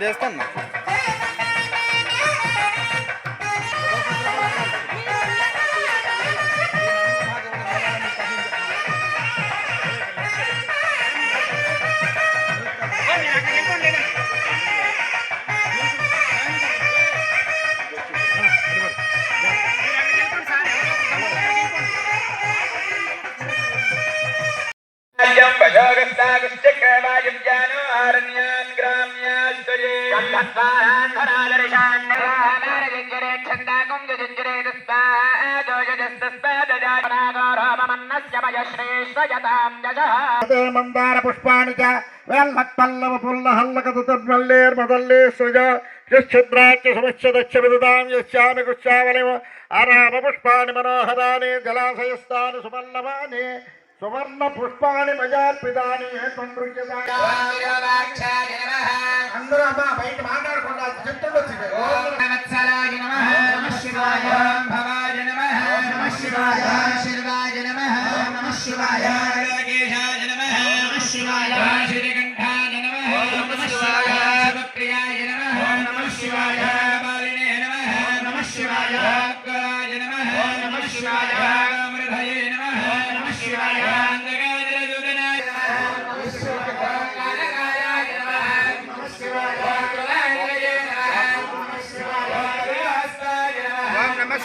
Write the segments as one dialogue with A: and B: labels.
A: చేస్తాను
B: అయం భజోగస్తాగుశ్చక్రవాయం జానో ఆరణ్యాన్ గ్రామ్యాశ్చర్యే
C: మందార పుష్పాణి చ వేల్మత్పల్లవ పుల్ల హల్లకత తద్మల్లేర్మదల్లే సృజ యశ్చంద్రాక్ష సమస్య దక్ష విదదాం యశ్యామి కుశ్యావలివ ఆరామ పుష్పాణి మనోహరాని జలాశయస్థాని సుమల్లవాణి సువర్ణ పుష్పాణి మజార్పిదాని అందరూ అమ్మా బయట మాట్లాడకుండా చెప్తుండొచ్చు
B: శివాయ నమ. శివాయ నమ. శివాయ నమ. శివాయ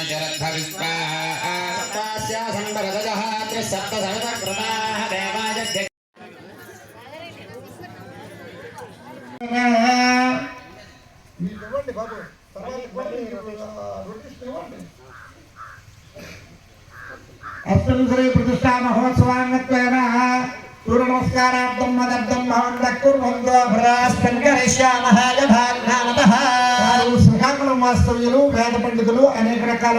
B: నమ శివాయ ఓం నమ శివాయ ఓం నమ శివాయ మీకు ఇవ్వండి బాబు తర్వాత ఇవ్వండి రొటీస్ ఇవ్వండి అస్మిన్ శ్రీ ప్రతిష్టా మహోత్సవాంగత్వేన సూర్య నమస్కారార్థం మదర్థం భవంత కుర్వంతో భ్రాస్తంకరిష్యామః యథాజ్ఞానతః వారు శ్రీకాకుళం పండితులు వేద పండితులు అనేక రకాల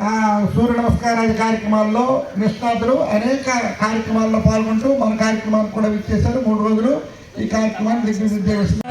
B: ఆ, సూర్య నమస్కారాది కార్యక్రమాల్లో నిష్ణాతులు అనేక కార్యక్రమాల్లో పాల్గొంటూ మన కార్యక్రమానికి కూడా విచ్చేశారు మూడు రోజులు ఈ కార్యక్రమాన్ని దిగ్విజయం చేస్తున్నారు